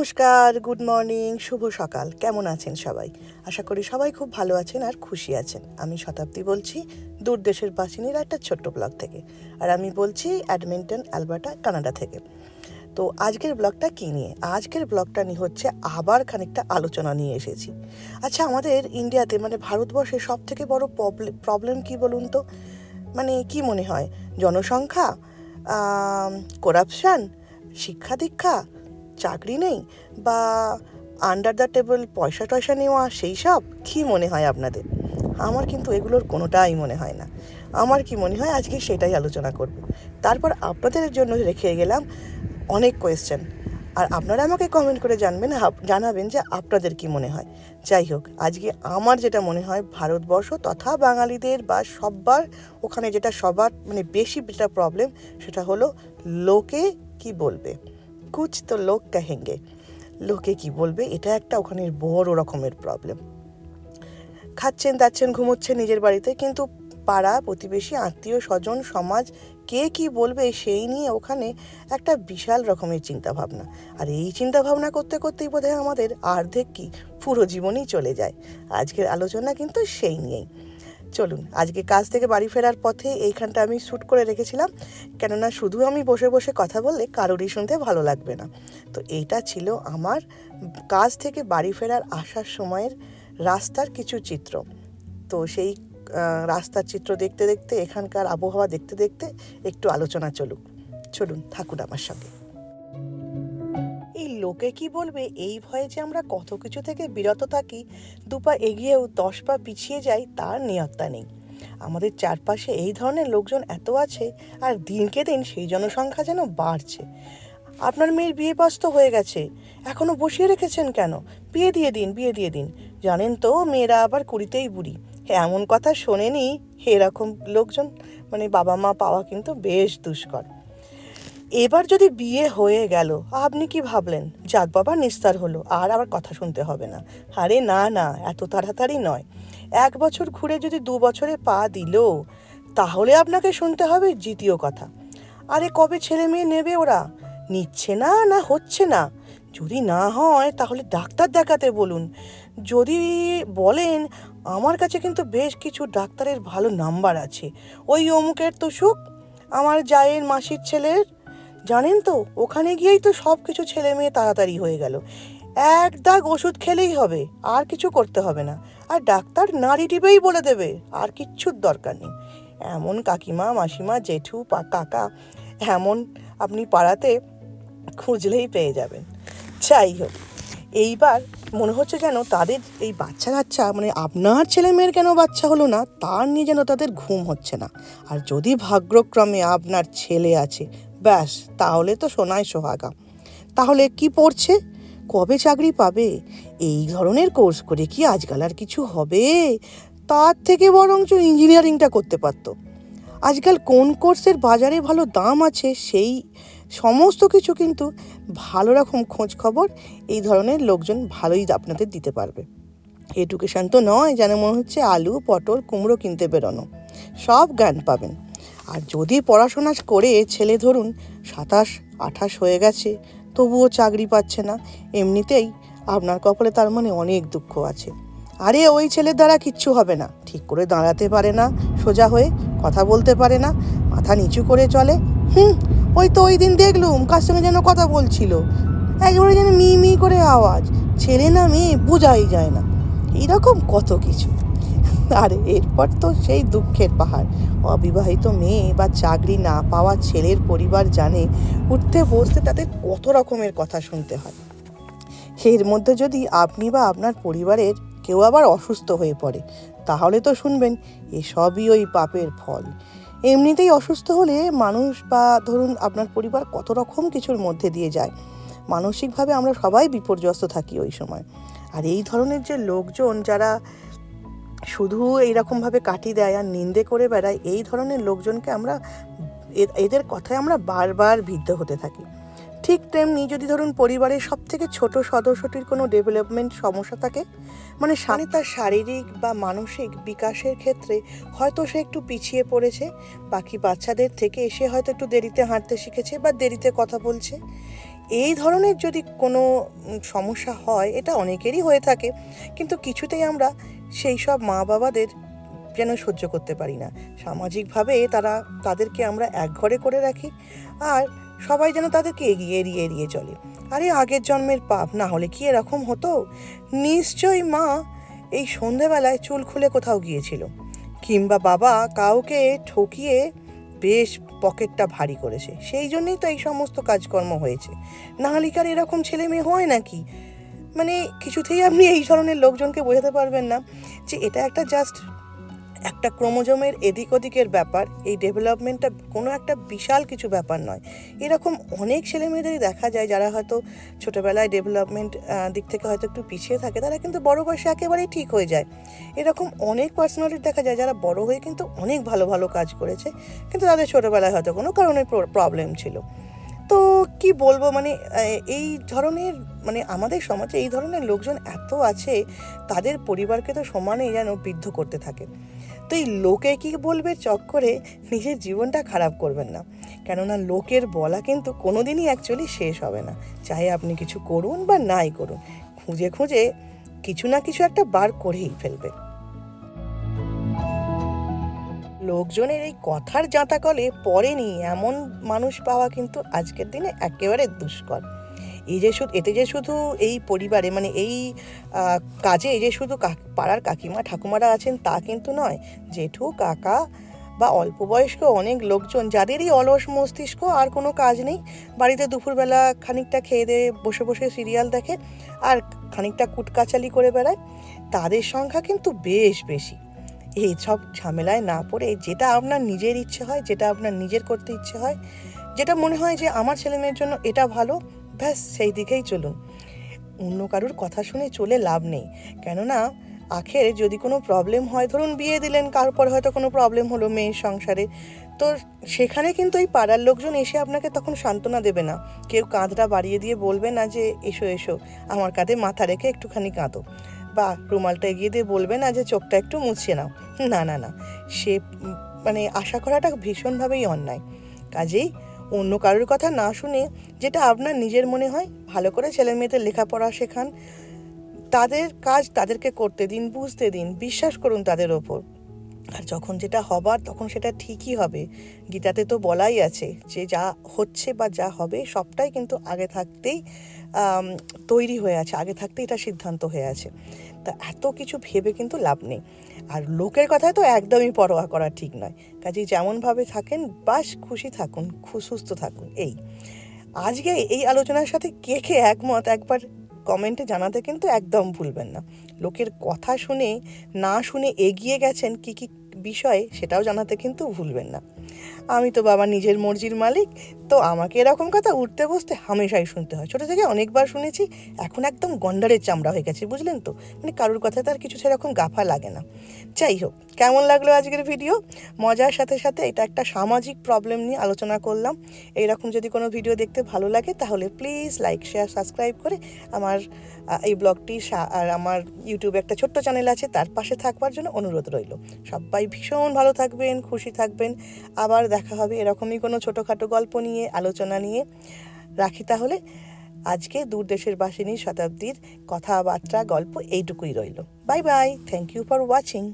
নমস্কার good morning শুভ সকাল। কেমন আছেন সবাই? আশা করি সবাই খুব ভালো আছেন আর খুশি আছেন। আমি শতাব্দী বলছি, দূর দেশের বাসিনীর একটা ছোট্ট ব্লগ থেকে। আর আমি বলছি অ্যাডমিন্টন অ্যালবার্টা কানাডা থেকে। তো আজকের ব্লগটা কী নিয়ে? আজকের ব্লগটা নিয়ে হচ্ছে আবার খানিকটা আলোচনা নিয়ে এসেছি। আচ্ছা আমাদের ইন্ডিয়াতে মানে ভারতবর্ষে সব থেকে বড় প্রবলেম কি বলুন তো? মানে কি মনে হয়? জনসংখ্যা? করাপশান শিক্ষা দীক্ষা? চাকরি নেই বা আন্ডার দ্য টেবল পয়সা টয়সা নেওয়া সেই সব, কী মনে হয় আপনাদের? আমার কিন্তু এগুলোর কোনোটাই মনে হয় না। আমার কি মনে হয় আজকে সেটাই আলোচনা করব। তারপর আপনাদের জন্য রেখে গেলাম অনেক কোয়েশ্চেন আর আপনারা আমাকে কমেন্ট করে জানবেন জানাবেন যে আপনাদের কি মনে হয়। যাই হোক, আজকে আমার যেটা মনে হয় ভারতবর্ষ তথা বাঙালিদের বা সব্বার ওখানে যেটা সবার মানে বেশি যেটা প্রবলেম সেটা হলো লোকে কি বলবে? কুছ তো লোক কাহেঙ্গে। লোকে কি বলবে? এটা একটা ওখানের বড় রকমের প্রবলেম খাচ্ছেন, দাচ্ছেন, ঘুমোচ্ছেন নিজের বাড়িতে, কিন্তু পাড়া, প্রতিবেশী, আত্মীয়, স্বজন, সমাজ, কে কি বলবে সেই নিয়ে ওখানে একটা বিশাল রকমের চিন্তা ভাবনা আর এই চিন্তা ভাবনা করতে করতেই বোধহয় আমাদের অর্ধেক কি পুরো জীবনই চলে যায়। আজকের আলোচনা কিন্তু সেই নিয়েই। চলুন, আজকে কাজ থেকে বাড়ি ফেরার পথে এইখানটা আমি শ্যুট করে রেখেছিলাম। কেননা শুধু আমি বসে বসে কথা বললে কারোরই শুনতে ভালো লাগবে না। তো এইটা ছিল আমার কাজ থেকে বাড়ি ফেরার আসার সময়ের রাস্তার কিছু চিত্র। তো সেই রাস্তার চিত্র দেখতে দেখতে, এখানকার আবহাওয়া দেখতে দেখতে একটু আলোচনা চলুক। চলুন, থাকুন আমার সঙ্গে। এই লোকে কি বলবে? এই ভয়ে যে আমরা কত কিছু থেকে বিরত থাকি দুপা এগিয়েও দশ পা পিছিয়ে যাই, তার নিয়ত্তা নেই। আমাদের চারপাশে এই ধরনের লোকজন এত আছে, আর দিনকে দিন সেই জনসংখ্যা যেন বাড়ছে। আপনার মেয়ের বিয়ে পাস তো হয়ে গেছে। এখনও বসিয়ে রেখেছেন কেন? বিয়ে দিয়ে দিন, বিয়ে দিয়ে দিন। জানেন তো, মেয়েরা আবার কুড়িতেই বুড়ি। এমন কথা শোনেনি? এরকম লোকজন মানে বাবা মা পাওয়া কিন্তু বেশ দুষ্কর। এবার যদি বিয়ে হয়ে গেল, আপনি কি ভাবলেন? যাক বাবা, নিস্তার হলো, আর আবার কথা শুনতে হবে না। আরে না না, এত তাড়াতাড়ি নয়। এক বছর ঘুরে যদি দু বছরে পা দিল, তাহলে আপনাকে শুনতে হবে দ্বিতীয় কথা। আরে কবে ছেলে মেয়ে নেবে ওরা? নিচ্ছে না না হচ্ছে না। যদি না হয়, তাহলে ডাক্তার দেখাতে বলুন। যদি বলেন, আমার কাছে কিন্তু বেশ কিছু ডাক্তারের ভালো নাম্বার আছে। ওই অমুকের তো সুখ, আমার জায়ের মাসির ছেলের জানেন তো, ওখানে গিয়েই তো সব কিছু ছেলে মেয়ে তাড়াতাড়ি হয়ে গেল। এক দাগ ওষুধ খেলেই হবে, আর কিছু করতে হবে না। আর ডাক্তার নাড়ি টিপেই বলে দেবে, আর কিচ্ছুর দরকার নেই। এমন কাকিমা, মাসিমা, জেঠু কাকা, এমন আপনি পাড়াতে খুঁজলেই পেয়ে যাবেন। যাই হোক, এইবার মনে হচ্ছে যেন তাদের এই বাচ্চা কাচ্চা মানে আপনার ছেলে মেয়ের কেন বাচ্চা হলো না, তার নিয়ে যেন তাদের ঘুম হচ্ছে না। আর যদি ভাগ্যক্রমে আপনার ছেলে আছে ব্যাস, তাহলে তো সোনায় সোহাগা। তাহলে কি পড়ছে? কবে চাকরি পাবে? এই ধরনের কোর্স করে কি আজকাল আর কিছু হবে? তার থেকে বরঞ্চ ইঞ্জিনিয়ারিংটা করতে পারতো। আজকাল কোন কোর্সের বাজারে ভালো দাম আছে, সেই সমস্ত কিছু কিন্তু ভালো রকম খোঁজ খবর এই ধরনের লোকজন ভালোই আপনাদের দিতে পারবে। এডুকেশান তো নয়, যেন মনে হচ্ছে আলু, পটল, কুমড়ো কিনতে বেরোনো। সব জ্ঞান পাবেন। আর যদি পড়াশোনা করে ছেলে ধরুন সাতাশ, আঠাশ হয়ে গেছে, তবুও চাকরি পাচ্ছে না, এমনিতেই আপনার কপালে তার মানে অনেক দুঃখ আছে। আরে ওই ছেলের দ্বারা কিচ্ছু হবে না, ঠিক করে দাঁড়াতে পারে না, সোজা হয়ে কথা বলতে পারে না, মাথা নিচু করে চলে। হুম, ওই তো ওই দিন দেখলুম কার সঙ্গে যেন কথা বলছিল, একেবারে যেন মি মি করে আওয়াজ, ছেলে না মেয়ে বোঝাই যায় না। এইরকম কত কিছু। আর এরপর তো সেই দুঃখের পাহাড়। অবিবাহিত মেয়ে বা চাকরি না পাওয়া ছেলের পরিবার জানে, উঠতে বসতে তাদের কত রকমের কথা শুনতে হয়। এর মধ্যে যদি আপনি বা আপনার পরিবারের কেউ আবার অসুস্থ হয়ে পড়ে, তাহলে তো শুনবেন, এসবই ওই পাপের ফল। এমনিতেই অসুস্থ হলে মানুষ বা ধরুন আপনার পরিবার কত রকম কিছুর মধ্যে দিয়ে যায়। মানসিকভাবে আমরা সবাই বিপর্যস্ত থাকি ওই সময়। আর এই ধরনের যে লোকজন যারা শুধু এইরকমভাবে কাটিয়ে দেয় আর নিন্দে করে বেড়ায়, এই ধরনের লোকজনকে আমরা এদের কথায় আমরা বারবার বিদ্ধ হতে থাকি। ঠিক তেমনি যদি ধরুন পরিবারের সব থেকে ছোট সদস্যটির কোনো ডেভেলপমেন্ট সমস্যা থাকে মানে মানে তার শারীরিক বা মানসিক বিকাশের ক্ষেত্রে হয়তো সে একটু পিছিয়ে পড়েছে, বাকি বাচ্চাদের থেকে এসে হয়তো একটু দেরিতে হাঁটতে শিখেছে বা দেরিতে কথা বলছে। এই ধরনের যদি কোনো সমস্যা হয়, এটা অনেকেরই হয়ে থাকে। কিন্তু কিছুতেই আমরা সেই সব মা বাবাদের যেন সহ্য করতে পারি না। সামাজিকভাবে তারা, তাদেরকে আমরা একঘরে করে রাখি আর সবাই যেন তাদেরকে এগিয়ে, এড়িয়ে এড়িয়ে চলে। আরে, আগের জন্মের পাপ, না হলে কি এরকম হতো? নিশ্চয়ই মা এই সন্ধেবেলায় চুল খুলে কোথাও গিয়েছিল। কিংবা বাবা কাউকে ঠকিয়ে বেশ পকেটটা ভারী করেছে। সেই জন্যই তো এই সমস্ত কাজকর্ম হয়েছে। নাহলে কি আর এরকম ছেলে মেয়ে হয় নাকি? মানে কিছুতেই আপনি এই ধরনের লোকজনকে বোঝাতে পারবেন না যে এটা একটা জাস্ট একটা ক্রোমোজোমের এদিক ওদিকের ব্যাপার, এই ডেভেলপমেন্টটা কোনো একটা বিশাল কিছু ব্যাপার নয়। এরকম অনেক ছেলে মেয়েদেরই দেখা যায় যারা হয়তো ছোটোবেলায় ডেভেলপমেন্ট দিক থেকে হয়তো একটু পিছিয়ে থাকে, তারা কিন্তু বড় বয়সে একেবারেই ঠিক হয়ে যায়। এরকম অনেক পার্সোনালিটি দেখা যায় যারা বড় হয়ে কিন্তু অনেক ভালো ভালো কাজ করেছে, কিন্তু তাদের ছোটোবেলায় হয়তো কোনো কারণে প্রবলেম ছিল। কি বলব? মানে এই ধরনের মানে আমাদের সমাজে এই ধরনের লোকজন এত আছে, তাদের পরিবারকে তো সমানেই যেন বৃদ্ধ করতে থাকে। তো এই লোকে কি বলবে চক্করে নিজের জীবনটা খারাপ করবেন না। কেননা লোকের বলা কিন্তু কোনো দিনই অ্যাকচুয়ালি শেষ হবে না। চাহে আপনি কিছু করুন বা নাই করুন। খুঁজে খুঁজে কিছু না কিছু একটা বার করেই ফেলবে। লোকজনের এই কথার জাঁতাকলে পড়েনি এমন মানুষ পাওয়া কিন্তু আজকের দিনে একেবারে দুষ্কর। এই যে শুধু, এতে যে শুধু এই পরিবারে মানে এই কাজে যে শুধু পাড়ার কাকিমা, ঠাকুমারা আছেন তা কিন্তু নয়। জেঠু, কাকা বা অল্প বয়স্ক অনেক লোকজন, যাদেরই অলস মস্তিষ্ক আর কোনো কাজ নেই, বাড়িতে দুপুরবেলা খানিকটা খেয়ে দিয়ে বসে বসে সিরিয়াল দেখে আর খানিকটা কুটকাচালি করে বেড়ায়, তাদের সংখ্যা কিন্তু বেশ বেশি। এই সব ঝামেলায় না পড়ে যেটা আপনার নিজের ইচ্ছে হয়, যেটা আপনার নিজের করতে ইচ্ছে হয়, যেটা মনে হয় যে আমার ছেলে মেয়ের জন্য এটা ভালো, ব্যাস সেই দিকেই চলুন। অন্য কারুর কথা শুনে চলে লাভ নেই। কেননা, আখের যদি কোনো প্রবলেম হয়, ধরুন বিয়ে দিলেন, কারোর পরে হয়তো কোনো প্রবলেম হলো মেয়ের সংসারে, তো সেখানে কিন্তু এই পাড়ার লোকজন এসে আপনাকে তখন সান্ত্বনা দেবে না। কেউ কাঁধটা বাড়িয়ে দিয়ে বলবে না যে, এসো এসো, আমার কাঁধে মাথা রেখে একটুখানি কাঁদো। বা রুমালটা এগিয়ে দিয়ে বলবে না যে চোখটা একটু মুছে নাও। না না না। সে মানে আশা করাটা ভীষণভাবেই অন্যায়। কাজেই অন্য কারোর কথা না শুনে যেটা আপনার নিজের মনে হয়, ভালো করে ছেলে মেয়েদের লেখাপড়া শেখান। তাদের কাজ তাদেরকে করতে দিন, বুঝতে দিন, বিশ্বাস করুন তাদের ওপর। আর যখন যেটা হবার, তখন সেটা ঠিকই হবে। গীতাতে তো বলাই আছে, যে যা হচ্ছে বা যা হবে, সবটাই কিন্তু আগে থাকতেই তৈরি হয়ে আছে, আগে থাকতেই এটা সিদ্ধান্ত হয়ে আছে। তা এত কিছু ভেবে কিন্তু লাভ নেই। আর লোকের কথায় তো একদমই পরোয়া করা ঠিক নয়। কাজেই যেমনভাবে থাকেন, বাস খুশি থাকুন সুস্থ থাকুন, এই। আজকে এই আলোচনার সাথে কে কে একমত একবার কমেন্টে জানাতে কিন্তু একদম ভুলবেন না। লোকের কথা শুনে, না শুনে এগিয়ে গেছেন, কি কি বিষয়ে সেটাও জানাতে কিন্তু ভুলবেন না। আমি তো বাবা নিজের মর্জির মালিক, তো আমাকে এরকম কথা উঠতে বসতে হামেশাই শুনতে হয়। ছোটো থেকে অনেকবার শুনেছি, এখন একদম গন্ডারের চামড়া হয়ে গেছে, বুঝলেন তো? মানে কারোর কথা তার কিছু সেরকম গাফা লাগে না। যাই হোক কেমন লাগল আজকের ভিডিও? মজার সাথে সাথে এটা একটা সামাজিক প্রবলেম নিয়ে আলোচনা করলাম। এইরকম যদি কোনো ভিডিও দেখতে ভালো লাগে, তাহলে প্লিজ লাইক শেয়ার সাবস্ক্রাইব করে আমার এই ব্লগটি আর আমার ইউটিউবে একটা ছোট্ট চ্যানেল আছে, তার পাশে থাকবার জন্য অনুরোধ রইল। সবাই ভীষণ ভালো থাকবেন, খুশি থাকবেন। আবার দেখা হবে এরকমই কোনো ছোটোখাটো গল্প নিয়ে, আলোচনা নিয়ে। রাখি তাহলে। আজকে দূর দেশের বাসিনী শতাব্দীর কথাবার্তা, গল্প এইটুকুই রইল। Bye bye thank you for watching